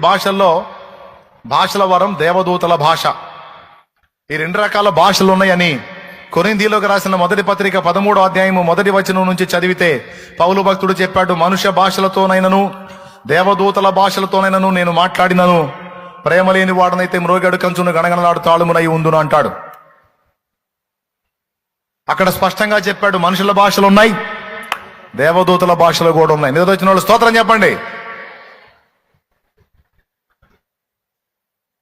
భాషల్లో భాషల వరం దేవదూతల భాష. ఈ రెండు రకాల భాషలు ఉన్నాయని కొరిందీలోకి రాసిన మొదటి పత్రిక పదమూడో అధ్యాయము మొదటి వచనం నుంచి చదివితే పౌలు భక్తుడు చెప్పాడు మనుష్య భాషలతోనైనను దేవదూతల భాషలతోనైనను నేను మాట్లాడినను. ప్రేమ లేని వాడనైతే మ్రోగాడు కంచును గణగణలాడు తాళుమునై ఉందును అంటాడు. అక్కడ స్పష్టంగా చెప్పాడు మనుషుల భాషలు ఉన్నాయి దేవదూతల భాషలు కూడా ఉన్నాయి. నిద్ర వచ్చిన వాళ్ళు స్తోత్రం చెప్పండి.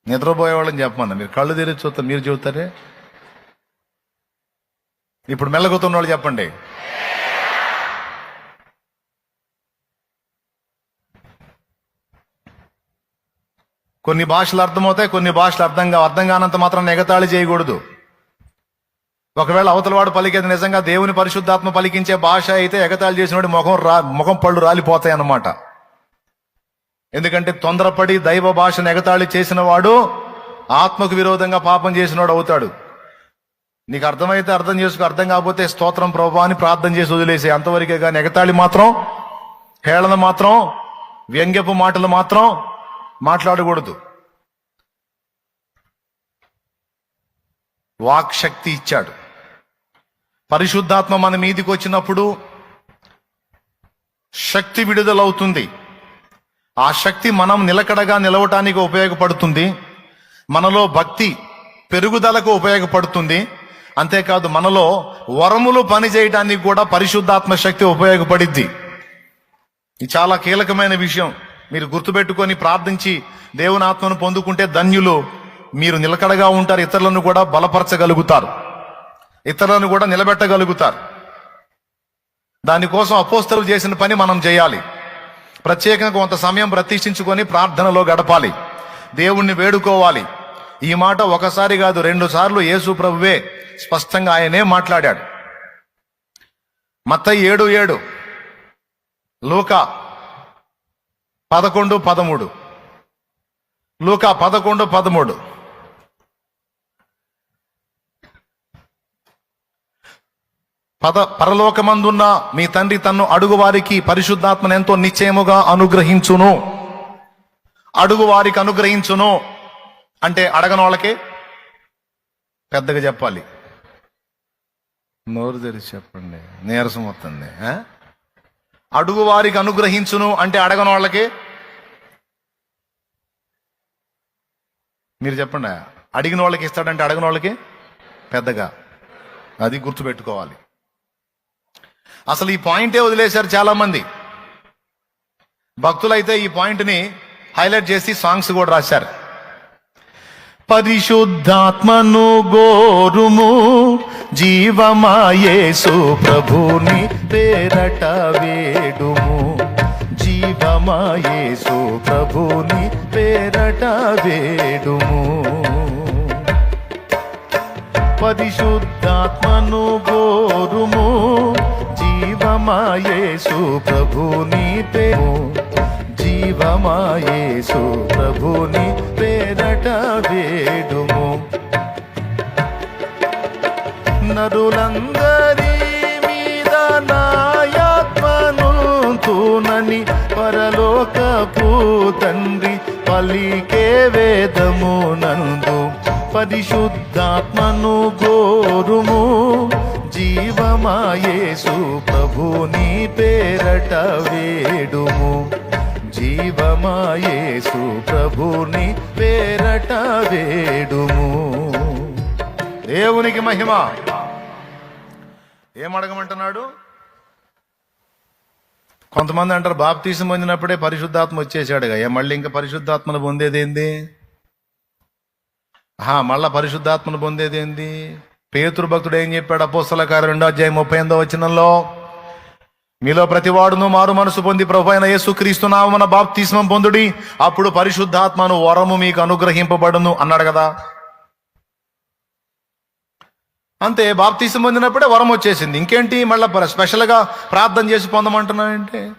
నిద్రపోయే వాళ్ళని చెప్పమన్నా మీరు కళ్ళు తెరిచి చూస్తారు మీరు చెబుతారే? ఇప్పుడు మెల్లగుతున్న వాళ్ళు చెప్పండి. కొన్ని భాషలు అర్థమవుతాయి కొన్ని భాషలు అర్థంగా అర్థం కానంత మాత్రం ఎగతాళి చేయకూడదు. ఒకవేళ అవతలవాడు పలికేది నిజంగా దేవుని పరిశుద్ధాత్మ పలికించే భాష అయితే ఎగతాళి చేసినవాడి ముఖం రా ముఖం పళ్ళు రాలిపోతాయి అన్నమాట ఎందుకంటే తొందరపడి దైవ భాషను ఎగతాళి చేసిన వాడు ఆత్మకు విరోధంగా పాపం చేసినవాడు అవుతాడు. నీకు అర్థమైతే అర్థం చేసుకో అర్థం కాకపోతే స్తోత్రం ప్రభా అని ప్రార్థన చేసి వదిలేసే అంతవరకే కానీ ఎగతాళి మాత్రం హేళన మాత్రం వ్యంగ్యపు మాటలు మాత్రం మాట్లాడకూడదు. వాక్శక్తి ఇచ్చాడు. పరిశుద్ధాత్మ మన మీదికి వచ్చినప్పుడు శక్తి విడుదలవుతుంది. ఆ శక్తి మనం నిలకడగా నిలవటానికి ఉపయోగపడుతుంది. మనలో భక్తి పెరుగుదలకు ఉపయోగపడుతుంది. అంతేకాదు మనలో వరములు పనిచేయటానికి కూడా పరిశుద్ధాత్మ శక్తి ఉపయోగపడిద్ది. ఇది చాలా కీలకమైన విషయం. మీరు గుర్తుపెట్టుకొని ప్రార్థించి దేవుని ఆత్మను పొందుకుంటే ధన్యులు. మీరు నిలకడగా ఉంటారు ఇతరులను కూడా బలపరచగలుగుతారు. ఇతరులను కూడా నిలబెట్టగలుగుతారు. దానికోసం అపోస్తలు చేసిన పని మనం చేయాలి. ప్రత్యేకంగా కొంత సమయం ప్రతిష్ఠించుకొని ప్రార్థనలో గడపాలి. దేవుణ్ణి వేడుకోవాలి. ఈ మాట ఒకసారి కాదు రెండు సార్లు యేసు ప్రభువే స్పష్టంగా ఆయనే మాట్లాడాడు. మత్త ఏడు ఏడు లూక పదకొండు పదమూడు. లూక పదకొండు పదమూడు. పద పరలోకమందున్న మీ తండ్రి తన్ను అడుగువారికి పరిశుద్ధాత్మను ఎంతో నిశ్చయముగా అనుగ్రహించును. అడుగువారికి అనుగ్రహించును. అంటే అడగని వాళ్ళకి పెద్దగా చెప్పాలి. నోరు తెరిచి చెప్పండి. నీరసం వస్తుంది. అడుగువారికి అనుగ్రహించును అంటే అడగని వాళ్ళకి. మీరు చెప్పండి. అడిగిన వాళ్ళకి ఇస్తాడంటే అడగని వాళ్ళకి? పెద్దగా. అది గుర్తుపెట్టుకోవాలి. అసలు ఈ పాయింటే వదిలేశారు చాలా మంది భక్తులైతే ఈ పాయింట్ని హైలైట్ చేసి సాంగ్స్ కూడా రాశారు. పరిశుద్ధాత్మను గోరుము జీవమాయేసు ప్రభుని పేరట వేడుము. జీవమాయేసు ప్రభుని పేరట వేడుము. పరిశుద్ధాత్మను గోరుము జీవమాయేసు ప్రభుని పేరు. జీవమాయేసు ప్రభుని పేరట వేడుము. నరులందరి మీద నాయాత్మను తూనని పరలోకపు తండ్రి పలికే వేదము నందు. పరిశుద్ధాత్మను గోరుము నామాయేసు ప్రభు నీ పేరట వేడుము. జీవమాయేసు ప్రభుని పేరట వేడుము. దేవునికి మహిమ. ఏమడగమంటున్నాడు కొంతమంది అంటారు బాప్తీసం పొందినప్పుడే పరిశుద్ధాత్మ వచ్చేసాడుగా ఏ మళ్ళీ ఇంకా పరిశుద్ధాత్మను పొందేది ఏంది? ఆహా, మళ్ళా పరిశుద్ధాత్మను పొందేది పేతృభక్తుడు పేతురు ఏం చెప్పాడు? అపోస్తల రెండో అధ్యాయం ముప్పై ఎనిమిదో వచనంలో? మీలో ప్రతివాడును మారు మనసు పొంది ప్రభు అయిన యేసుక్రీస్తు నామన బాప్తిస్మం పొందుడి. అప్పుడు పరిశుద్ధాత్మను వరము మీకు అనుగ్రహింపబడును అన్నాడు కదా. అంతే బాప్తీసం పొందినప్పుడే వరం వచ్చేసింది. ఇంకేంటి? మళ్ళీ స్పెషల్గా ప్రార్థన చేసి పొందమంటున్నానంటే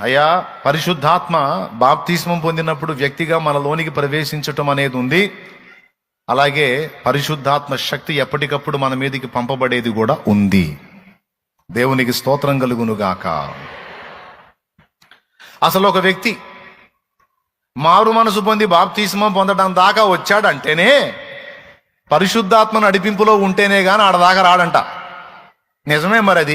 అయ్యా పరిశుద్ధాత్మ బాప్తిస్మం పొందినప్పుడు వ్యక్తిగా మనలోనికి ప్రవేశించటం అనేది ఉంది. అలాగే పరిశుద్ధాత్మ శక్తి ఎప్పటికప్పుడు మన మీదకి పంపబడేది కూడా ఉంది. దేవునికి స్తోత్రం కలుగునుగాక. అసలు ఒక వ్యక్తి మారు మనసు పొంది బాప్తిస్మం పొందడం దాకా వచ్చాడంటేనే పరిశుద్ధాత్మ నడిపింపులో ఉంటేనే గాని ఆడదాకా రాడంట. నిజమే మరి అది